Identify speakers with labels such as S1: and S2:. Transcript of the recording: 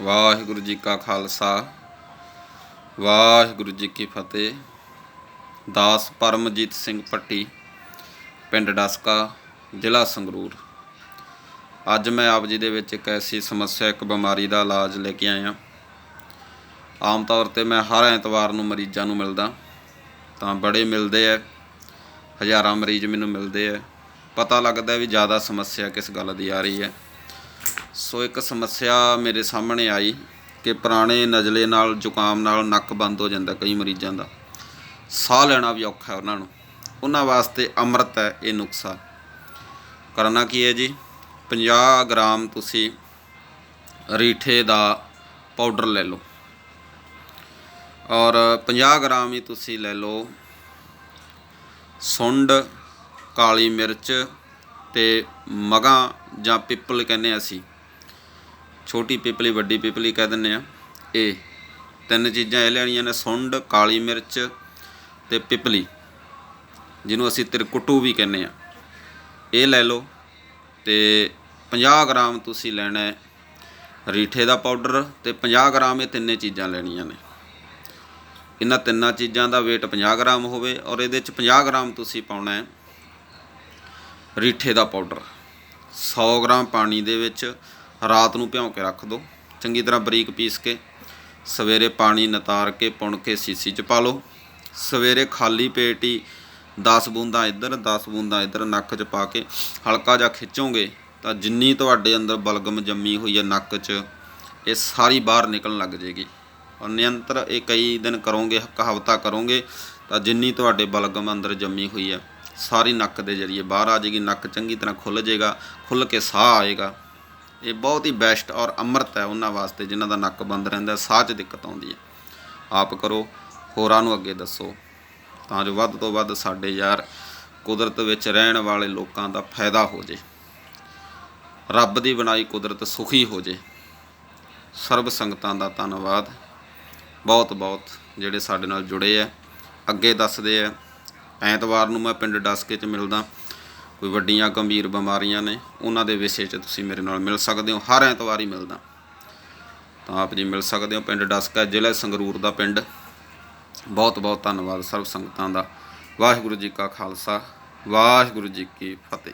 S1: ਵਾਹਿਗੁਰੂ ਜੀ ਕਾ ਖਾਲਸਾ, ਵਾਹਿਗੁਰੂ ਜੀ ਕੀ ਫਤਿਹ। ਦਾਸ ਪਰਮਜੀਤ ਸਿੰਘ ਪੱਟੀ ਪਿੰਡ ਡਸਕਾ, ਜ਼ਿਲ੍ਹਾ ਸੰਗਰੂਰ। ਅੱਜ ਮੈਂ ਆਪ ਜੀ ਦੇ ਵਿੱਚ ਇੱਕ ਐਸੀ ਸਮੱਸਿਆ, ਇੱਕ ਬਿਮਾਰੀ ਦਾ ਇਲਾਜ ਲੈ ਕੇ ਆਇਆ। ਆਮ ਤੌਰ ਤੇ ਮੈਂ ਹਰ ਐਤਵਾਰ ਨੂੰ ਮਰੀਜ਼ਾਂ ਨੂੰ ਮਿਲਦਾ, ਤਾਂ ਬੜੇ ਮਿਲਦੇ ਆ ਹਜ਼ਾਰਾਂ ਮਰੀਜ਼ ਮੈਨੂੰ ਮਿਲਦੇ ਆ ਪਤਾ ਲੱਗਦਾ ਵੀ ਜ਼ਿਆਦਾ ਸਮੱਸਿਆ ਕਿਸ ਗੱਲ ਦੀ ਆ ਰਹੀ ਹੈ ਸੋ ਇੱਕ ਸਮੱਸਿਆ ਮੇਰੇ ਸਾਹਮਣੇ ਆਈ ਕਿ ਪੁਰਾਣੇ ਨਜ਼ਲੇ ਨਾਲ, ਜ਼ੁਕਾਮ ਨਾਲ ਨੱਕ ਬੰਦ ਹੋ ਜਾਂਦਾ ਕਈ ਮਰੀਜ਼ਾਂ ਦਾ। ਸਾਹ ਲੈਣਾ ਵੀ ਔਖਾ ਹੈ ਉਹਨਾਂ ਨੂੰ। ਉਹਨਾਂ ਵਾਸਤੇ ਅੰਮ੍ਰਿਤ ਹੈ, ਇਹ ਨੁਕਸਾ ਕਰਨਾ ਕੀ ਹੈ ਜੀ? 50 ਗ੍ਰਾਮ ਤੁਸੀਂ ਰੀਠੇ ਦਾ ਪਾਊਡਰ ਲੈ ਲਓ। ਔਰ 50 ਗ੍ਰਾਮ ਹੀ ਤੁਸੀਂ ਲੈ ਲਓ ਸੁੰਡ, ਕਾਲੀ ਮਿਰਚ ਤੇ ਮਗਾ ਜਾਂ ਪਿੱਪਲ ਕਹਿੰਦੇ ਹਾਂ ਅਸੀਂ। ਛੋਟੀ ਪਿਪਲੀ, ਵੱਡੀ ਪਿਪਲੀ ਕਹਿ ਦਿੰਦੇ ਆ। ਇਹ ਤਿੰਨ ਚੀਜ਼ਾਂ ਇਹ ਲੈਣੀਆਂ ਨੇ, ਸੁੰਡ, ਕਾਲੀ ਮਿਰਚ ਤੇ ਪਿਪਲੀ, ਜਿਹਨੂੰ ਅਸੀਂ ਤਿਰਕੁੱਟੂ ਵੀ ਕਹਿੰਦੇ ਆ। ਇਹ ਲੈ ਲਓ ਤੇ 50 ਗ੍ਰਾਮ ਤੁਸੀਂ ਲੈਣਾ ਹੈ ਰੀਠੇ ਦਾ ਪਾਊਡਰ ਤੇ 50 ਗ੍ਰਾਮ ਇਹ ਤਿੰਨੇ ਚੀਜ਼ਾਂ ਲੈਣੀਆਂ ਨੇ। ਇਹਨਾਂ ਤਿੰਨਾਂ ਚੀਜ਼ਾਂ ਦਾ weight 50 ਗ੍ਰਾਮ ਹੋਵੇ ਔਰ ਇਹਦੇ ਚ 50 ਗ੍ਰਾਮ ਤੁਸੀਂ ਪਾਉਣਾ ਹੈ ਰੀਠੇ ਦਾ ਪਾਊਡਰ। 100 ਗ੍ਰਾਮ ਪਾਣੀ ਦੇ ਵਿੱਚ ਰਾਤ ਨੂੰ ਭਿਉਂ ਕੇ ਰੱਖ ਦਿਓ ਚੰਗੀ ਤਰ੍ਹਾਂ ਬਰੀਕ ਪੀਸ ਕੇ ਸਵੇਰੇ ਪਾਣੀ ਨਤਾਰ ਕੇ ਪੁਣ ਕੇ ਸੀਸੀ 'ਚ ਪਾ ਲਓ। ਸਵੇਰੇ ਖਾਲੀ ਪੇਟ ਹੀ 10 ਬੂੰਦਾਂ ਇੱਧਰ 10 ਬੂੰਦਾਂ ਇੱਧਰ ਨੱਕ 'ਚ ਪਾ ਕੇ ਹਲਕਾ ਜਿਹਾ ਖਿੱਚੋਗੇ ਤਾਂ ਜਿੰਨੀ ਤੁਹਾਡੇ ਅੰਦਰ ਬਲਗਮ ਜੰਮੀ ਹੋਈ ਹੈ ਨੱਕ 'ਚ, ਇਹ ਸਾਰੀ ਬਾਹਰ ਨਿਕਲਣ ਲੱਗ ਜੇਗੀ ਔਰ ਨਿਯੰਤਰ ਇਹ ਕਈ ਦਿਨ ਕਰੋਗੇ ਹਫਤਾ ਕਰੋਗੇ, ਤਾਂ ਜਿੰਨੀ ਤੁਹਾਡੇ ਬਲਗਮ ਅੰਦਰ ਜੰਮੀ ਹੋਈ ਹੈ, ਸਾਰੀ ਨੱਕ ਦੇ ਜਰੀਏ ਬਾਹਰ ਆ ਜਾਏਗੀ, ਨੱਕ ਚੰਗੀ ਤਰ੍ਹਾਂ ਖੁੱਲ ਜਾਏਗਾ, ਖੁੱਲ ਕੇ ਸਾਹ ਆਏਗਾ। ਇਹ ਬਹੁਤ ਹੀ ਬੈਸਟ ਔਰ ਅੰਮ੍ਰਿਤ ਹੈ ਉਹਨਾਂ ਵਾਸਤੇ ਜਿਨ੍ਹਾਂ ਦਾ ਨੱਕ ਬੰਦ ਰਹਿੰਦਾ ਸਾਹ 'ਚ ਦਿੱਕਤ ਆਉਂਦੀ ਹੈ। ਆਪ ਕਰੋ, ਹੋਰਾਂ ਨੂੰ ਅੱਗੇ ਦੱਸੋ। ਤਾਂ ਜੋ ਵੱਧ ਤੋਂ ਵੱਧ ਸਾਡੇ ਯਾਰ ਕੁਦਰਤ ਵਿੱਚ ਰਹਿਣ ਵਾਲੇ ਲੋਕਾਂ ਦਾ ਫਾਇਦਾ ਹੋ ਜੇ। ਰੱਬ ਦੀ ਬਣਾਈ ਕੁਦਰਤ ਸੁਖੀ ਹੋ ਜੇ। ਸਰਬ ਸੰਗਤਾਂ ਦਾ ਧੰਨਵਾਦ। ਬਹੁਤ ਬਹੁਤ ਜਿਹੜੇ ਸਾਡੇ ਨਾਲ ਜੁੜੇ ਆ ਅੱਗੇ ਦੱਸਦੇ ਆ ਐਤਵਾਰ ਨੂੰ ਮੈਂ ਪਿੰਡ ਡਸਕੇ 'ਚ ਮਿਲਦਾ। ਕੋਈ ਵੱਡੀਆਂ ਗੰਭੀਰ ਬਿਮਾਰੀਆਂ ਨੇ, ਉਹਨਾਂ ਦੇ ਵਿਸ਼ੇ 'ਚ ਤੁਸੀਂ ਮੇਰੇ ਨਾਲ ਮਿਲ ਸਕਦੇ ਹੋ। ਹਰ ਐਤਵਾਰ ਹੀ ਮਿਲਦਾ। ਤਾਂ ਆਪ ਜੀ ਮਿਲ ਸਕਦੇ ਹੋ ਪਿੰਡ ਡਸਕਾ, ਜ਼ਿਲ੍ਹਾ ਸੰਗਰੂਰ ਦਾ ਪਿੰਡ। ਬਹੁਤ ਬਹੁਤ ਧੰਨਵਾਦ ਸਰਬ ਸੰਗਤਾਂ ਦਾ। ਵਾਹਿਗੁਰੂ ਜੀ ਕਾ ਖਾਲਸਾ, ਵਾਹਿਗੁਰੂ ਜੀ ਕੀ ਫਤਿਹ।